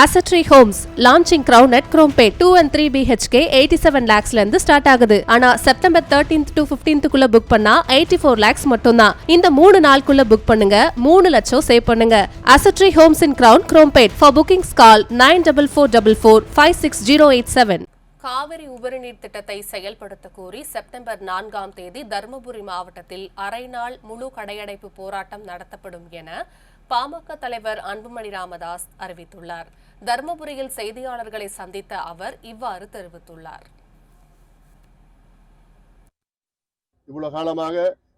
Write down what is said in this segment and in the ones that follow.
அசட்ரி homes launching crown at Chromepet two and three BHK eighty seven லேக்ஸ்ல இருந்து start ஆகுது. ஆனா September thirteenth to பிப்டீன்த்துக்குள்ள book பண்ணா eighty four lakhs மட்டும்தான் இந்த மூணு நாளுக்குள்ள புக் பண்ணுங்க. மூணு லட்சம் சேவ் பண்ணுங்க. அசட்ரி homes in crown Chromepet for bookings call nine double four double four five six zero eight seven Kaveri உபரிநீர் திட்டத்தை செயல்படுத்த கோரி செப்டம்பர் நான்காம் தேதி தருமபுரி மாவட்டத்தில் அரை நாள் முழு கடையடைப்பு போராட்டம் நடத்தப்படும் என பாமக தலைவர் அன்புமணி ராமதாஸ் அறிவித்துள்ளார். தருமபுரியில் செய்தியாளர்களை சந்தித்த அவர் இவ்வாறு தெரிவித்துள்ளார். இவ்வளவு காலமாக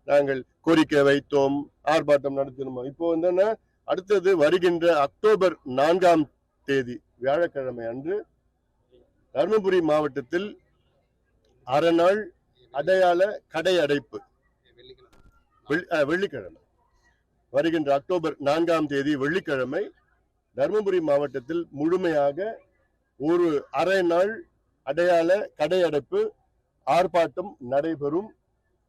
நாங்கள் கோரிக்கை வைத்தோம் ஆர்ப்பாட்டம் நடத்தினோம். இப்போ வந்து என்ன அடுத்தது வருகின்ற அக்டோபர் நான்காம் தேதி வியாழக்கிழமை அன்று தருமபுரி மாவட்டத்தில் அரைநாள் அடையாள கடை அடைப்பு. வெள்ளிக்கிழமை. வருகின்ற அக்டோபர் நான்காம் தேதி வெள்ளிக்கிழமை தருமபுரி மாவட்டத்தில் முழுமையாக ஒரு அரை நாள் அடையாள கடையடைப்பு ஆர்ப்பாட்டம் நடைபெறும்.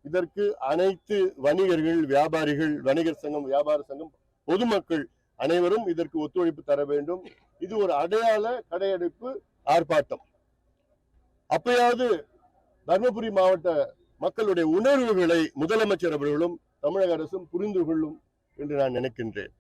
இதற்கு அனைத்து வணிகர்கள் வியாபாரிகள் வணிகர் சங்கம் வியாபார சங்கம் பொதுமக்கள் அனைவரும் இதற்கு ஒத்துழைப்பு தர வேண்டும். இது ஒரு அடையாள கடையடைப்பு ஆர்ப்பாட்டம். அப்பயாவது தர்மபுரி மாவட்ட மக்களுடைய உணர்வுகளை முதலமைச்சர் அவர்களும் தமிழக அரசும் புரிந்து கொள்ளும். என்று நான் நினைக்கின்றேன்.